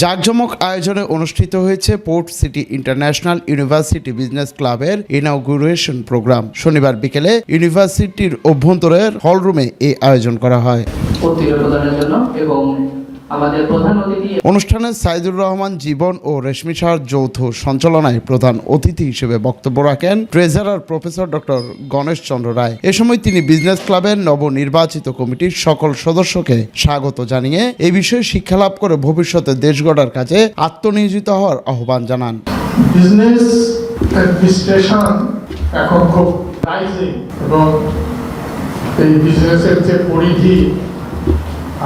জাঁকজমক আয়োজনে অনুষ্ঠিত হয়েছে port city international university business ক্লাবের ইনাগুরেশন প্রোগ্রাম। শনিবার বিকেলে ইউনিভার্সিটির অভ্যন্তরের হলরুমে এই আয়োজন করা হয়। প্রদানের জন্য এবং অনুষ্ঠানে সাইদুর রহমান জীবন ও রেশমি শাহর যৌথ সঞ্চালনায় প্রধান অতিথি হিসেবে বক্তব্য রাখেন treasurer professor doctor Ganesh Chandra Roy. এ সময় তিনি বিজনেস ক্লাবের নবনির্বাচিত কমিটির সকল সদস্যকে স্বাগত জানিয়ে এ বিষয়ে শিক্ষালাভ করে ভবিষ্যতে দেশ গড়ার কাজে আত্মনিয়োজিত হওয়ার আহ্বান জানান। বিজনেস অ্যাডমিনিস্ট্রেশন এখন খুব রাইজিং এবং এই বিজনেসের যে পরিধি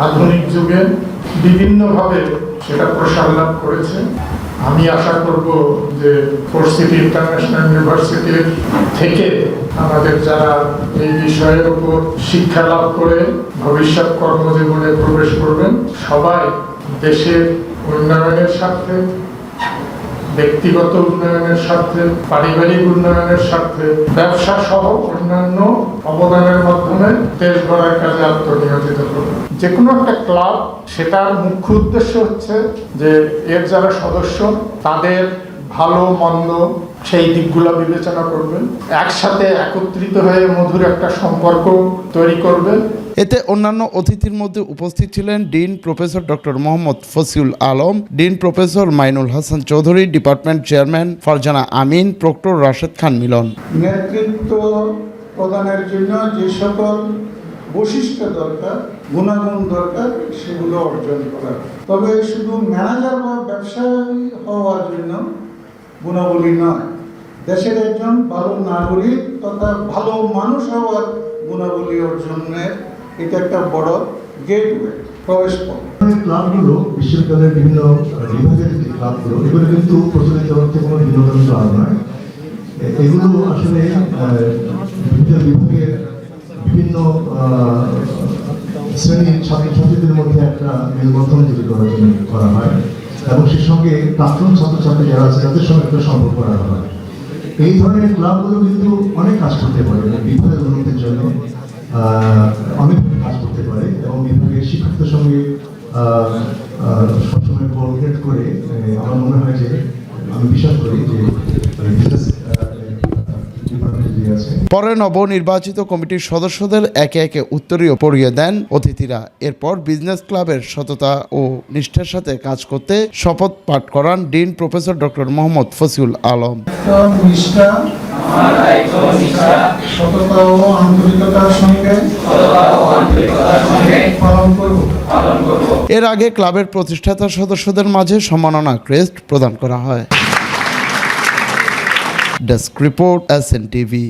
আধুনিক যুগে বিভিন্নভাবে সেটা প্রসার লাভ করেছে। আমি আশা করব যে ফোর সিটি ইন্টারন্যাশনাল ইউনিভার্সিটির থেকে আমাদের যারা এই বিষয়ের উপর শিক্ষা লাভ করে ভবিষ্যৎ কর্মজীবনে প্রবেশ করবেন, সবাই দেশের উন্নয়নের স্বার্থে ব্যক্তিগত উন্নয়নের স্বার্থে, পারিবারিক উন্নয়নের স্বার্থে ব্যবসা সহ অন্যান্য অবদানের মাধ্যমে দেশ গড়ার কাজে আত্মনিয়োজিত করবে যে কোনো একটা ক্লাব, সেটার মুখ্য উদ্দেশ্য হচ্ছে যে এর যারা সদস্য, তাদের ভালো মন্দ সেই দিকগুলো বিবেচনা করবেন। একসাথে একত্রিত হয়ে মধুর একটা সম্পর্ক তৈরি করবেন। এতে অন্যান্য অতিথির মধ্যে উপস্থিত ছিলেন dean professor doctor Mohammad Fasiul Alam dean professor Mainul Hasan Chowdhury department chairman Farzana Amin proctor Rashed Khan Milon. নেতৃত্ব প্রদানের জন্য যে সকল বৈশিষ্ট্য দরকার গুণাগুণ দরকার সেগুলো অর্জন করা। তবে শুধু ম্যানেজার বা ব্যবসায়ী হওয়ার জন্য গুণাবলী নয়। দেশের একজন ভালো নাগরিক তথা ভালো মানুষ হওয়ার গুণাবলী অর্জনের এটা একটা বড় গেটওয়ে প্রবেশ ক্লাবগুলো, বিশ্ববিদ্যালয়ের বিভিন্ন বিভাগের যে ক্লাবগুলো, এগুলো কিন্তু প্রচলিত অর্থে কোনো বিনোদন ক্লাব নয়। এগুলো আসলে বিভিন্ন বিভাগের বিভিন্ন শ্রেণির ছাত্রছাত্রীদের মধ্যে একটা মেলবন্ধন তৈরি করার জন্য করা হয়। এবং সে সঙ্গে প্রাক্তন ছাত্রছাত্রী যারা আছে তাদের সঙ্গে একটা সম্পর্ক রাখা হয়। এই ধরনের ক্লাবগুলো কিন্তু অনেক কাজ করতে পারে বিভাগের উন্নতির জন্য অনেক কাজ করতে পারে এবং বিভাগের শিক্ষকদের সঙ্গে সবসময় কোঅর্ডিনেট করে আহ, আমার মনে হয় যে আমি বিশ্বাস করি যে বিজনেস ডিপার্টমেন্ট যে আছে পরে নবনির্বাচিত কমিটির সদস্যদের একে একে উত্তরীয় পড়িয়ে দেন অতিথিরা। এরপর বিজনেস ক্লাবের সততা ও নিষ্ঠার সাথে কাজ করতে শপথ পাঠ করান dean professor doctor Mohammad Fasiul Alam. সততা ও আন্তরিকতার সঙ্গে পালন করব। এর আগে ক্লাবের প্রতিষ্ঠাতা সদস্যদের মাঝে সম্মাননা ক্রেস্ট প্রদান করা হয়। Desk report S N TV.